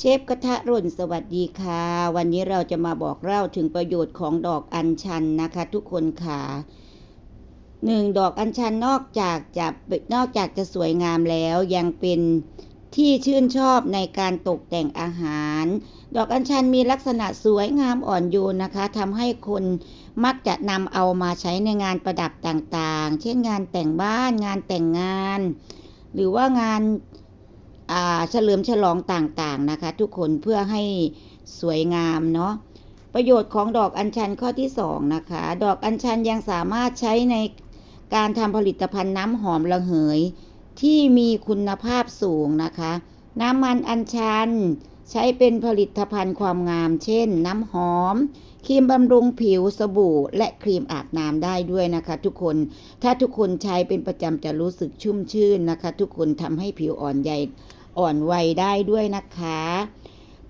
เชฟกระทะร่นสวัสดีค่ะ วันนี้เราจะมาบอกเล่าถึงประโยชน์ของดอกอัญชันนะคะ ทุกคนค่ะหนึ่งดอกอัญชันนอกจากจะนอกจากจะสวยงามแล้วยังเป็นที่ชื่นชอบในการตกแต่งอาหาร ดอกอัญชันมีลักษณะสวยงามอ่อนโยนนะคะทำให้คนมักจะนำเอามาใช้ในงานประดับต่างๆ เช่นงานแต่งบ้านงานแต่งงาน หรือว่างาน เฉลิมฉลองต่างๆนะคะ ทุกคนเพื่อให้สวยงามเนาะประโยชน์ของดอกอัญชันข้อที่สองนะคะ ดอกอัญชันยังสามารถใช้ในการทำผลิตภัณฑ์น้ำหอมระเหย ที่มีคุณภาพสูงนะคะ น้ำมันอัญชันใช้เป็นผลิตภัณฑ์ความงาม เช่น น้ำหอม ครีมบำรุงผิวสบู่ และครีมอาบน้ำได้ด้วยนะคะ ทุกคน ถ้าทุกคนใช้เป็นประจำจะรู้สึกชุ่มชื่นนะคะ ทุกคนทำให้ผิวอ่อนใย อ่อนวัยได้ด้วยนะคะ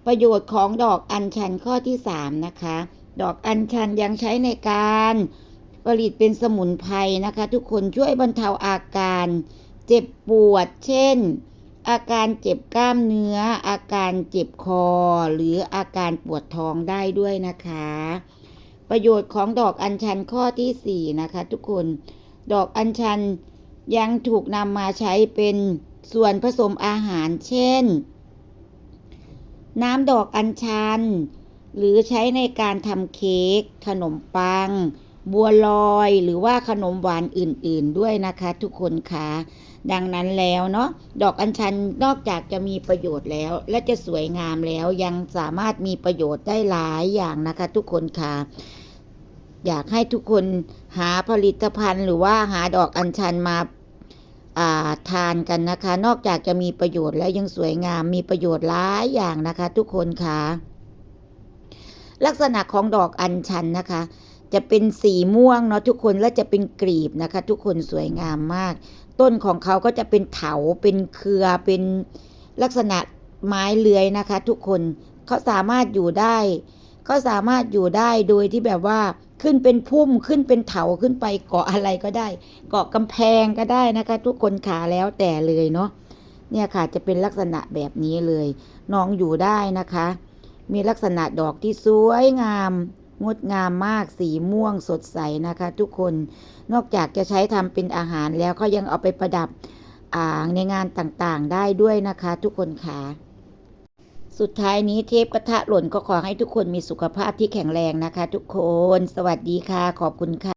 ประโยชน์ของดอกอัญชันข้อที่ 3 นะคะ ดอกอัญชันยังใช้ในการผลิตเป็นสมุนไพรนะคะ ทุกคนช่วยบรรเทาอาการ เจ็บปวด เช่น อาการเจ็บกล้ามเนื้อ อาการเจ็บคอ หรืออาการปวดท้องได้ด้วยนะคะ ประโยชน์ของดอกอัญชันข้อทีสี่4 นะคะ ทุกคน ดอกอัญชันยังถูกนำมาใช้เป็น ส่วนผสมอาหารเช่น น้ำดอกอัญชัน หรือใช้ในการทำเค้กขนมปัง บัวลอยหรือว่าขนมหวานอื่น ๆ ด้วยนะคะ ทุกคนคะดังนั้นแล้วเนาะดอกอัญชันนอกจากจะมีประโยชน์แล้ว และจะสวยงามแล้วยังสามารถมีประโยชน์ได้หลายอย่างนะคะ ทุกคนค่ะอยากให้ทุกคนหาผลิตภัณฑ์หรือว่าหาดอกอัญชันมาอ่า ทานกันนะคะ นอกจากจะมีประโยชน์แล้วยังสวยงามมีประโยชน์หลายอย่างนะคะ ทุกคนค่ะ ลักษณะของดอกอัญชันนะคะ จะเป็นสีม่วงเนาะทุกคนและจะเป็นกลีบนะคะ ทุกคนสวยงามมาก ต้นของเขาก็จะเป็นเถาเป็นเครือเป็นลักษณะไม้เลื้อยนะคะ ทุกคนเขาสามารถอยู่ได้ เขาสามารถอยู่ได้โดยที่แบบว่าขึ้นเป็นพุ่มขึ้นเป็นเถาขึ้นไปเกาะอะไรก็ได้ เกาะกำแพงก็ได้นะคะ ทุกคนขาแล้วแต่เลยเนาะเนี่ยค่ะจะเป็นลักษณะแบบนี้เลยน้องอยู่ได้นะคะ มีลักษณะดอกที่สวยงามงดงามมากสีม่วงสดใสนะคะ ทุกคนนอกจากจะใช้ทำเป็นอาหารแล้วเขายังเอาไปประดับอ่างในงานต่างๆได้ด้วยนะคะ ทุกคนค่ะ สุดท้ายนี้เทปกระทะหล่นก็ขอให้ทุกคนมีสุขภาพที่แข็งแรงนะคะ ทุกคน สวัสดีค่ะ ขอบคุณค่ะ